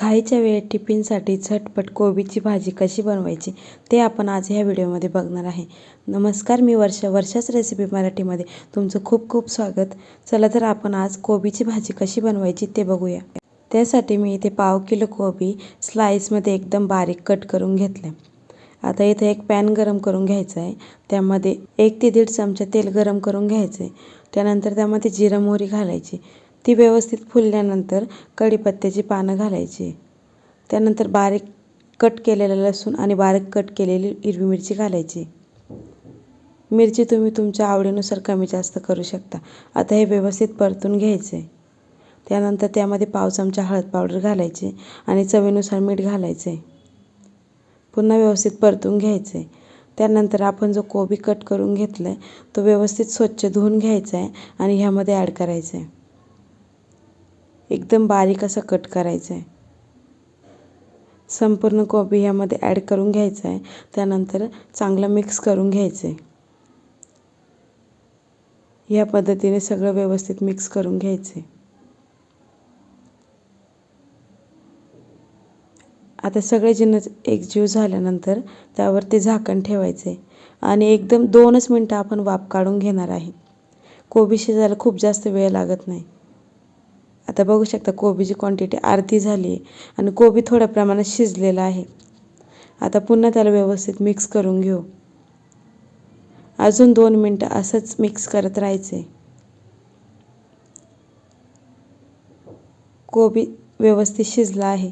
घाईच्या वेळेत टिफिनसाठी झटपट कोबीची भाजी कशी बनवायची ते आपण आज ह्या व्हिडिओमध्ये बघणार आहे. नमस्कार मी वर्षा. वर्षाच रेसिपी मराठीमध्ये तुमचं खूप खूप स्वागत. चला तर आपण आज कोबीची भाजी कशी बनवायची ते बघूया. त्यासाठी मी इथे पाव किलो कोबी स्लाईसमध्ये एकदम बारीक कट करून घेतल्या. आता इथे एक पॅन गरम करून घ्यायचं आहे त्यामध्ये एक ते दीड चमचा तेल गरम करून घ्यायचं आहे त्यानंतर त्यामध्ये जिरं मोहरी घालायची. ती व्यवस्थित फुलल्यानंतर कढीपत्त्याची पानं घालायची. त्यानंतर बारीक कट केलेलं लसूण आणि बारीक कट केलेली हिरवी मिरची घालायची. मिरची तुम्ही तुमच्या आवडीनुसार कमी जास्त करू शकता. आता हे व्यवस्थित परतून घ्यायचं. आहे त्यानंतर त्यामध्ये पाव चमचा हळद पावडर घालायची आणि चवीनुसार मीठ घालायचं. आहे पुन्हा व्यवस्थित परतून घ्यायचं. आहे त्यानंतर आपण जो कोबी कट करून घेतला आहे तो व्यवस्थित स्वच्छ धुवून घ्यायचा आहे आणि ह्यामध्ये ॲड करायचं आहे. एकदम बारीक असं कट करायचं आहे संपूर्ण कोबी ह्यामध्ये ॲड करून घ्यायचं आहे त्यानंतर चांगलं मिक्स करून घ्यायचं आहे ह्या पद्धतीने सगळं व्यवस्थित मिक्स करून घ्यायचं आहे आता सगळे जिन्नस एकजीव झाल्यानंतर त्यावरती झाकण ठेवायचे आणि एकदम दोनच मिनटं आपण वाफ काढून घेणार आहे. कोबी शिजायला खूप जास्त वेळ लागत नाही. आता बघू शकता कोबीची क्वांटिटी अर्धी झाली आहे आणि कोबी थोड्या प्रमाणात शिजलेला आहे. आता पुन्हा त्याला व्यवस्थित मिक्स करून घेऊ. अजून दोन मिनटं असंच मिक्स करत राहायचं. आहे कोबी व्यवस्थित शिजला आहे.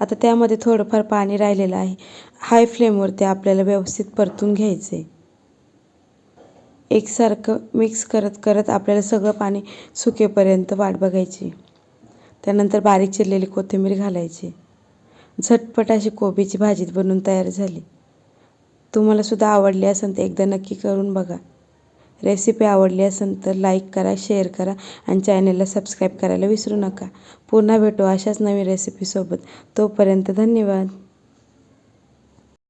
आता त्यामध्ये थोडंफार पाणी राहिलेलं आहे. हाय फ्लेमवरती आपल्याला व्यवस्थित परतून घ्यायचं. आहे एकसारखं मिक्स करत करत आपल्याला सगळं पाणी सुकेपर्यंत वाट बघायची. त्यानंतर बारीक चिरलेली कोथिंबीर घालायची. झटपट अशी कोबीची भाजी बनवून तयार झाली. तुम्हालासुद्धा आवडली असेल तर एकदा नक्की करून बघा. रेसिपी आवडली असेल तर लाईक करा शेअर करा आणि चॅनलला सबस्क्राईब करायला विसरू नका. पुन्हा भेटू अशाच नवीन रेसिपीसोबत तोपर्यंत धन्यवाद.